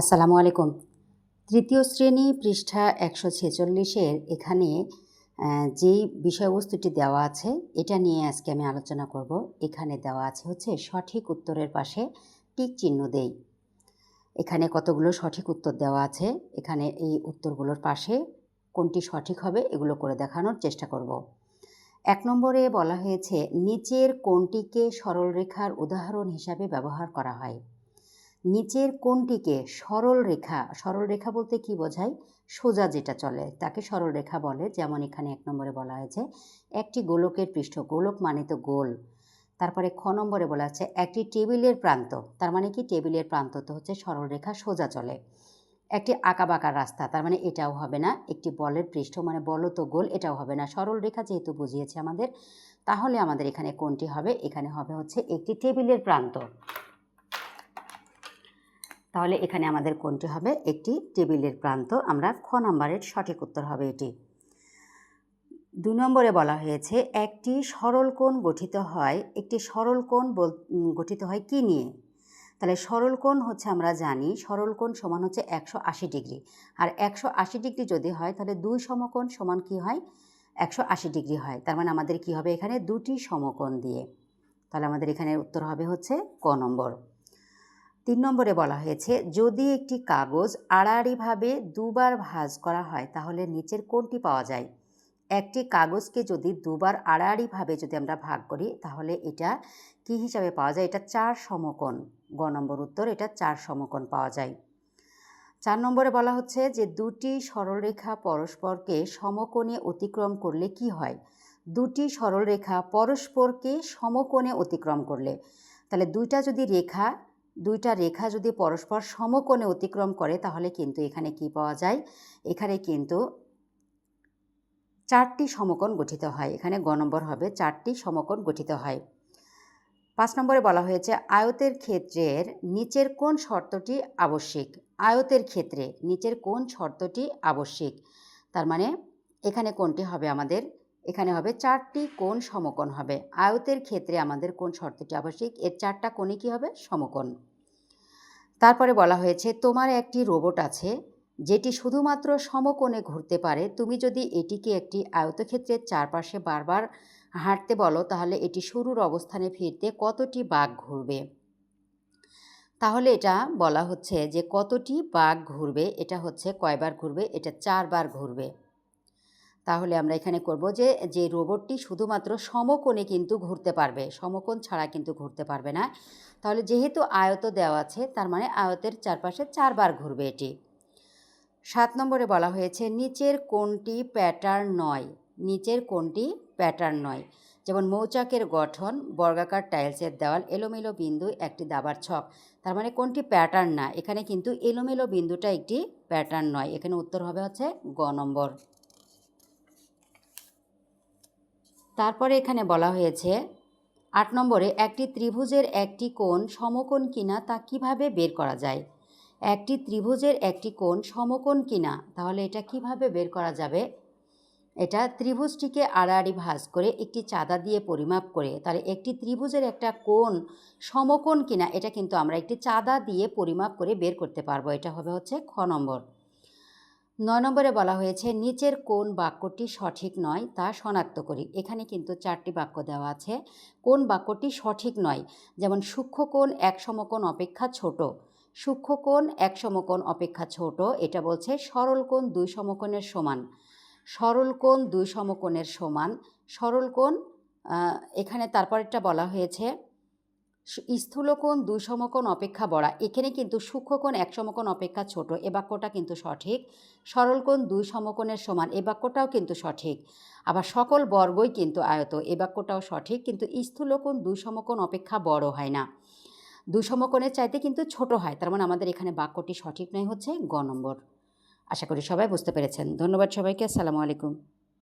আসসালামু আলাইকুম। তৃতীয় শ্রেণি পৃষ্ঠা একশো ছেচল্লিশের এখানে যেই বিষয়বস্তুটি দেওয়া আছে, এটা নিয়ে আজকে আমি আলোচনা করব। এখানে দেওয়া আছে হচ্ছে সঠিক উত্তরের পাশে টিক চিহ্ন দেই। এখানে কতগুলো সঠিক উত্তর দেওয়া আছে, এখানে এই উত্তরগুলোর পাশে কোনটি সঠিক হবে, এগুলো করে দেখানোর চেষ্টা করব। এক নম্বরে বলা হয়েছে, নিচের কোনটিকে সরলরেখার উদাহরণ হিসাবে ব্যবহার করা হয়। নিচের কোনটিকে সরল রেখা সরল রেখা বলতে কি বোঝায়? সোজা যেটা চলে, তাকে সরল রেখা বলে। যেমন এখানে এক নম্বরে বলা হয়েছে, একটি গোলকের পৃষ্ঠ, গোলক মানে তো গোল। তারপরে খ নম্বরে বলা আছে, একটি টেবিলের প্রান্ত। তার মানে কি? টেবিলের প্রান্ত তো হচ্ছে সরল রেখা, সোজা চলে। একটি আঁকাবাঁকা রাস্তা, তার মানে এটাও হবে না। একটি বলের পৃষ্ঠ মানে বল তো গোল, এটাও হবে না। সরল রেখা যেহেতু বুঝিয়েছে আমাদের, তাহলে আমাদের এখানে কোনটি হবে? এখানে হবে হচ্ছে একটি টেবিলের প্রান্ত। তাহলে এখানে আমাদের কোনটি হবে? একটি টেবিলের প্রান্ত। আমরা খ নম্বরের সঠিক উত্তর হবে এটি। দু নম্বরে বলা হয়েছে, একটি সরল কোণ গঠিত হয়, একটি সরল কোণ বল- গঠিত হয় কি নিয়ে? তাহলে সরল কোণ হচ্ছে আমরা জানি, সরল কোণ সমান হচ্ছে একশো আশি ডিগ্রি। আর একশো আশি ডিগ্রি যদি হয়, তাহলে দুই সমকোণ সমান কি হয়? একশো আশি ডিগ্রি হয়। তার মানে আমাদের কি হবে এখানে? দুটি সমকোণ দিয়ে। তাহলে আমাদের এখানে উত্তর হবে হচ্ছে ক নম্বর। তিন নম্বরে বলা হয়েছে, যদি একটি কাগজ আড়াআড়িভাবে দুবার ভাঁজ করা হয়, তাহলে নিচের কোনটি পাওয়া যায়? একটি কাগজকে যদি দুবার আড়াআড়িভাবে যদি আমরা ভাগ করি, তাহলে এটা কি হিসাবে পাওয়া যায়? এটা চার সমকোণ। গ নম্বর উত্তর, এটা চার সমকোণ পাওয়া যায়। চার নম্বরে বলা হচ্ছে যে, দুটি সরলরেখা পরস্পরকে সমকোণে অতিক্রম করলে কি হয়? দুটি সরলরেখা পরস্পরকে সমকোণে অতিক্রম করলে। তাহলে দুইটা যদি রেখা দুইটা রেখা যদি পরস্পর সমকোণে অতিক্রম করে, তাহলে কিন্তু এখানে কি পাওয়া যায়? এখানে কিন্তু চারটি সমকোণ গঠিত হয়। এখানে গ নম্বর হবে, চারটি সমকোণ গঠিত হয়। পাঁচ নম্বরে বলা হয়েছে, আয়তের ক্ষেত্রের নিচের কোন শর্তটি আবশ্যিক? আয়তের ক্ষেত্রে নিচের কোন শর্তটি আবশ্যিক? তার মানে এখানে কোনটি হবে আমাদের এখানে হবে চারটি কোণ সমকোণ হবে। আয়তের ক্ষেত্রে আমাদের কোন শর্তটি আবশ্যিক? এর চারটা কোণে কি হবে? সমকোণ। তারপরে বলা হয়েছে, তোমার একটি রোবট আছে যেটি শুধুমাত্র সমকোণে ঘুরতে পারে। তুমি যদি এটিকে একটি আয়তক্ষেত্রের চারপাশে বারবার হাঁটতে বলো, তাহলে এটি শুরুর অবস্থানে ফিরতে কতটি বাঘ ঘুরবে? তাহলে এটা বলা হচ্ছে যে কতটি বাঘ ঘুরবে? এটা হচ্ছে কয়বার ঘুরবে? এটা চারবার ঘুরবে। তাহলে আমরা এখানে করব যে যে রোবটটি শুধুমাত্র সমকোণে কিন্তু ঘুরতে পারবে, সমকোণ ছাড়া কিন্তু ঘুরতে পারবে না। তাহলে যেহেতু আয়ত দেওয়া আছে, তার মানে আয়তের চারপাশে চারবার ঘুরবে এটি। সাত নম্বরে বলা হয়েছে, নিচের কোনটি প্যাটার্ন নয়, নিচের কোনটি প্যাটার্ন নয়। যেমন মৌচাকের গঠন, বর্গাকার টাইলসের দেওয়াল, এলোমেলো বিন্দু একটি দাবার ছক। তার মানে কোনটি প্যাটার্ন না, এখানে কিন্তু এলোমেলো বিন্দুটা একটি প্যাটার্ন নয়। এখানে উত্তর হবে হচ্ছে গ নম্বর। তারপরে এখানে বলা হয়েছে, আট নম্বরে, একটি ত্রিভুজের একটি কোণ সমকোণ কিনা তা কীভাবে বের করা যায়? একটি ত্রিভুজের একটি কোণ সমকোণ কিনা, তাহলে এটা কীভাবে বের করা যাবে? এটা ত্রিভুজটিকে আড়াআড়ি ভাঁজ করে একটি চাঁদা দিয়ে পরিমাপ করে, তাহলে একটি ত্রিভুজের একটা কোণ সমকোণ কিনা, এটা কিন্তু আমরা একটি চাঁদা দিয়ে পরিমাপ করে বের করতে পারব, এটা হবে হচ্ছে খ নম্বর। নয় নম্বরে বলা হয়েছে নিচের কোন বাক্যটি সঠিক নয় তা শনাক্ত করি। এখানে কিন্তু চারটি বাক্য দেওয়া আছে কোন বাক্যটি সঠিক নয়। যেমন সূক্ষ্মকোণ এক সমকোণ অপেক্ষা ছোট। সূক্ষ্মকোণ এক সমকোণ অপেক্ষা ছোট। এটা বলছে সরল কোণ দুই সমকোণের সমান। সরল কোণ দুই সমকোণের সমান। সরল কোণ আহ, এখানে তারপরেরটা বলা হয়েছে স্থূলকোণ দুই সমকোণ অপেক্ষা বড়া। এখানে কিন্তু সূক্ষ্মকোণ এক সমকোণ অপেক্ষা ছোট, এ বাক্যটা কিন্তু সঠিক। সরলকোণ দুই সমকোণের সমান, এ বাক্যটাও কিন্তু সঠিক। আবার সকল বর্গই কিন্তু আয়ত, এ বাক্যটাও সঠিক, কিন্তু স্থূলকোণ দুই সমকোণ অপেক্ষা বড় হয় না। দুই সমকোণের চাইতে কিন্তু ছোট হয়, তার মানে আমাদের এখানে বাক্যটি সঠিক নয় হচ্ছে গ নম্বর। আশা করি সবাই বুঝতে পেরেছেন। ধন্যবাদ সবাইকে, আসসালামু আলাইকুম।